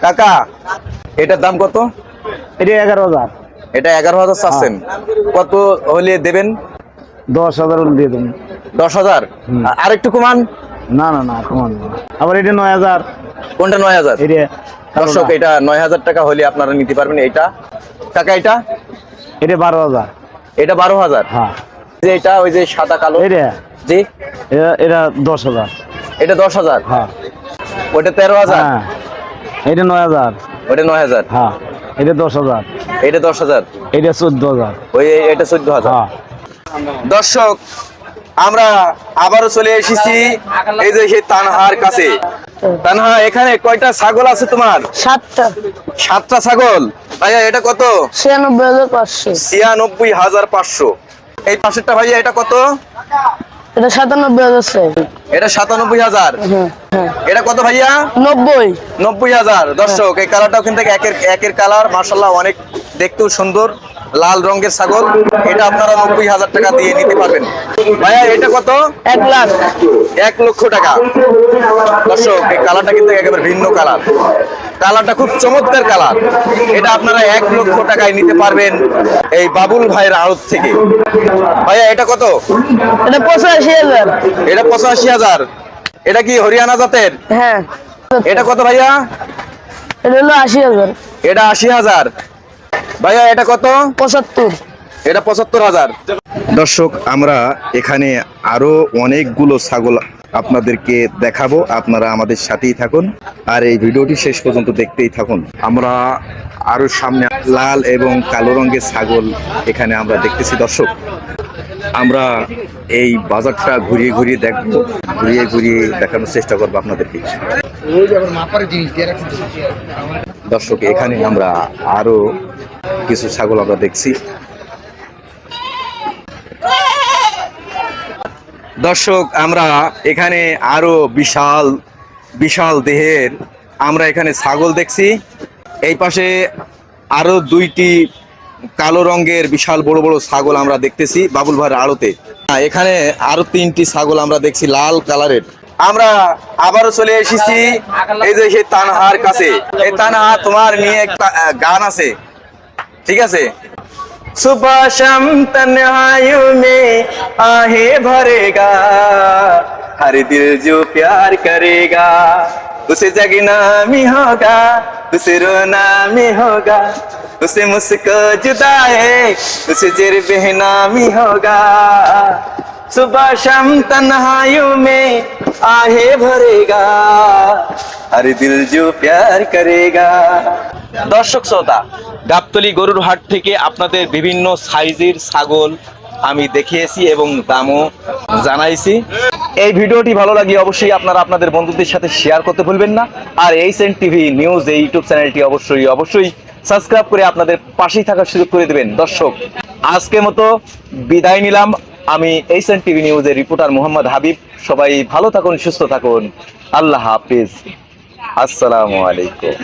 কাকা এটার দাম কত? এটা এগারো হাজার। এটা এগারো হাজার চাচ্ছেন। কত হলে দেবেন? দশ হাজার হলে দিয়ে দেবেন দশ হাজার? আর একটু কমান। না না না কমান। আবার এটা নয় হাজার। কোনটা নয় হাজার? দর্শক এটা নয় হাজার টাকা হলে আপনারা নিতে পারবেন এটা কাকা এটা? এটা বারো হাজার। এটা বারো হাজার? হ্যাঁ। যে এটা ওই যে সাদা কালো? এটা? জি। এটা- এটা দশ হাজার। এটা দশ হাজার? হ্যাঁ। ওটা তেরো হাজার? হ্যাঁ। এটা নয় হাজার। ওটা নয় হাজার? হ্যাঁ এটা দশ হাজার। এটা দশ হাজার? এটা চোদ্দ হাজার। ওই এটা চোদ্দ হাজার। হ্যাঁ। দর্শক আমরা আবারও চলে এসেছি এই যে সেই তানহার কাছে। তানহা এখানে কয়টা ছাগল আছে তোমার? সাতটা। সাতটা ছাগল। ভাইয়া এটা কত? ছিয়ানব্বই হাজার পাঁচশো। ছিয়ানব্বই হাজার পাঁচশো। এই পাশেরটা ভাইয়া এটা কত? এটা সাতানব্বই হাজার এটা সাতানব্বই হাজার। হ্যাঁ হ্যাঁ এটা কত ভাইয়া? নব্বই। নব্বই হাজার। দর্শক এই কালারটাও কিন্তু একের একের কালার। মার্শাল্লাহ অনেক দেখতেও সুন্দর। লাল রঙের ছাগল এটা আপনারা নব্বই হাজার টাকা দিয়ে নিতে পারবেন। ভাইয়া এটা কত? এক লাখ। এক লক্ষ টাকা। দর্শক এই কালারটা কিন্তু একেবারে ভিন্ন কালার। কালারটা খুব চমৎকার কালার। এটা আপনারা এক লক্ষ টাকায় নিতে পারবেন এই বাবুল ভাইয়ের আড়ত থেকে। ভাইয়া এটা কত? এটা পঁচাশি হাজার। এটা পঁচাশি হাজার। এটা কি হরিয়ানা জাতের? হ্যাঁ। এটা কত ভাইয়া? এটা হলো আশি হাজার। এটা আশি হাজার। ভাইয়া এটা কত? পঁচাত্তর। এটা পঁচাত্তর হাজার। দর্শক আমরা এখানে আরও অনেকগুলো ছাগল আপনাদেরকে দেখাবো। আপনারা আমাদের সাথেই থাকুন। আর এই ভিডিওটি শেষ পর্যন্ত দেখতেই থাকুন। আমরা আরও সামনে লাল এবং কালো রঙের ছাগল এখানে আমরা দেখতেছি। দর্শক আমরা এই বাজারটা ঘুরিয়ে ঘুরিয়ে দেখব। ঘুরিয়ে ঘুরিয়ে দেখানোর চেষ্টা করব আপনাদেরকে। দর্শক এখানে আমরা আরও কিছু ছাগল আমরা দেখছি। দর্শক আমরা এখানে আরও বিশাল বিশাল দেহের আমরা এখানে ছাগল দেখছি। এই পাশে আরও দুইটি কালো রঙের বিশাল বড় বড় ছাগল আমরা দেখতেছি বাবুল ভাইয়ের আড়তে। হ্যাঁ, এখানে আরও তিনটি ছাগল আমরা দেখছি লাল কালারের। আমরা আবারও চলে এসেছি এই যে সেই তানহার কাছে। এই তানহা তোমার নিয়ে একটা গান আছে। ঠিক আছে सुबह शाम तन्हाइयों में आहे भरेगा हर दिल जो प्यार करेगा उसे जगना में होगा उसे रोना में होगा उसे मुझको जुदा है उसे जिर बहना में होगा सुबह शाम तन्हाइयों में आहे भरेगा আর দর্শক শ্রোতা, গাবতলি গরুর হাট থেকে আপনাদের বিভিন্ন সাইজের ছাগল আমি দেখিয়েছি এবং দামও জানাইছি। এই ভিডিওটি ভালো লাগে অবশ্যই আপনারা আপনাদের বন্ধুদের সাথে শেয়ার করতে ভুলবেন না। আর এইচ এন টিভি নিউজ, এই ইউটিউব চ্যানেলটি অবশ্যই অবশ্যই সাবস্ক্রাইব করে আপনাদের পাশেই থাকার সুযোগ করে দেবেন। দর্শক, আজকে মতো বিদায় নিলাম। আমি এইচ এন টিভি নিউজের রিপোর্টার মোহাম্মদ হাবিব। সবাই ভালো থাকুন, সুস্থ থাকুন। আল্লাহ হাফিজ। আসসালামু আলাইকুম।